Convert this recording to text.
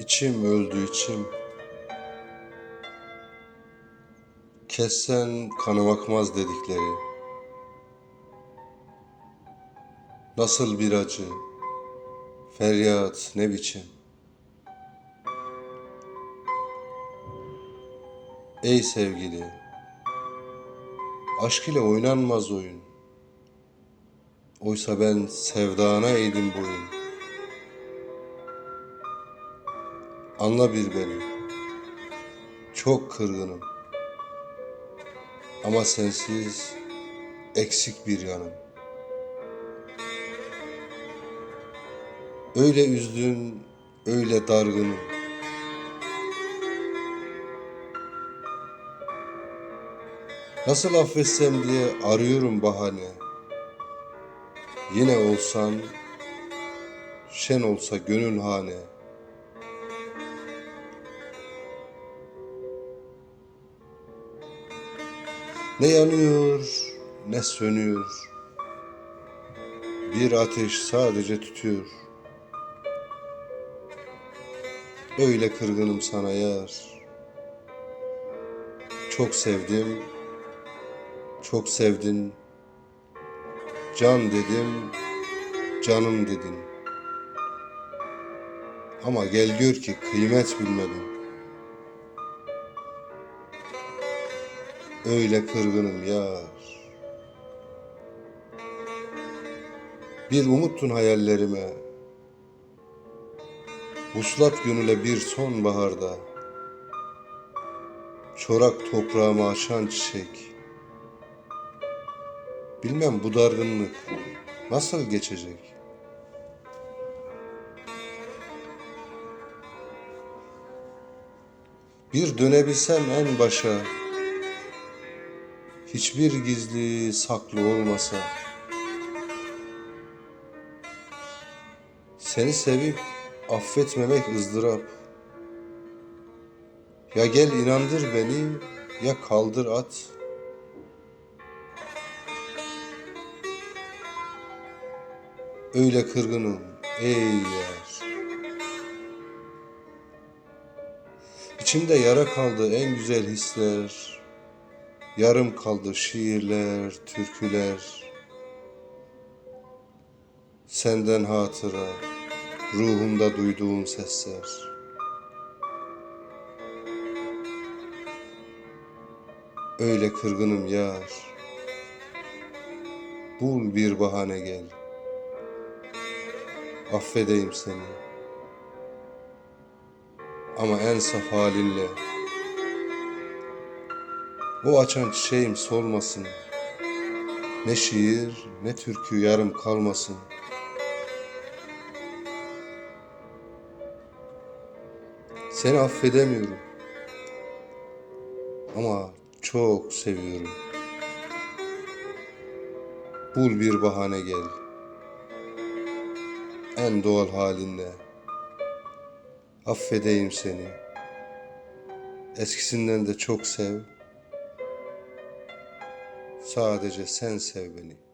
İçim öldü içim. Kessen kanım akmaz dedikleri. Nasıl bir acı, feryat ne biçim. Ey sevgili, aşk ile oynanmaz oyun. Oysa ben sevdana eğdim boyun. Anla bir beni. Çok kırgınım. Ama sensiz eksik bir yanım. Öyle üzdün, öyle dargınım. Nasıl affetsem diye arıyorum bahane. Yine olsan, şen olsa gönül hane. Ne yanıyor, ne sönüyor. Bir ateş sadece tütüyor. Öyle kırgınım sana yar. Çok sevdim, çok sevdin. Can dedim, canım dedin. Ama gel gör ki kıymet bilmedin. Öyle kırgınım yar. Bir umuttun hayallerime. Vuslat gönüle bir sonbaharda. Çorak toprağımı açan çiçek. Bilmem bu dargınlık nasıl geçecek? Bir dönebilsem en başa, hiçbir gizli saklı olmasa, seni sevip affetmemek ızdırap. Ya gel inandır beni, ya kaldır at.'' Öyle kırgınım ey yar. İçimde yara kaldı en güzel hisler. Yarım kaldı şiirler, türküler. Senden hatıra, ruhumda duyduğum sesler. Öyle kırgınım yar. Bul bir bahane gel affedeyim seni. Ama en saf halinle o açan çiçeğim solmasın. Ne şiir ne türkü yarım kalmasın. Seni affedemiyorum. Ama çok seviyorum. Bul bir bahane gel en doğal halinle. Affedeyim seni. Eskisinden de çok sev. Sadece sen sev beni.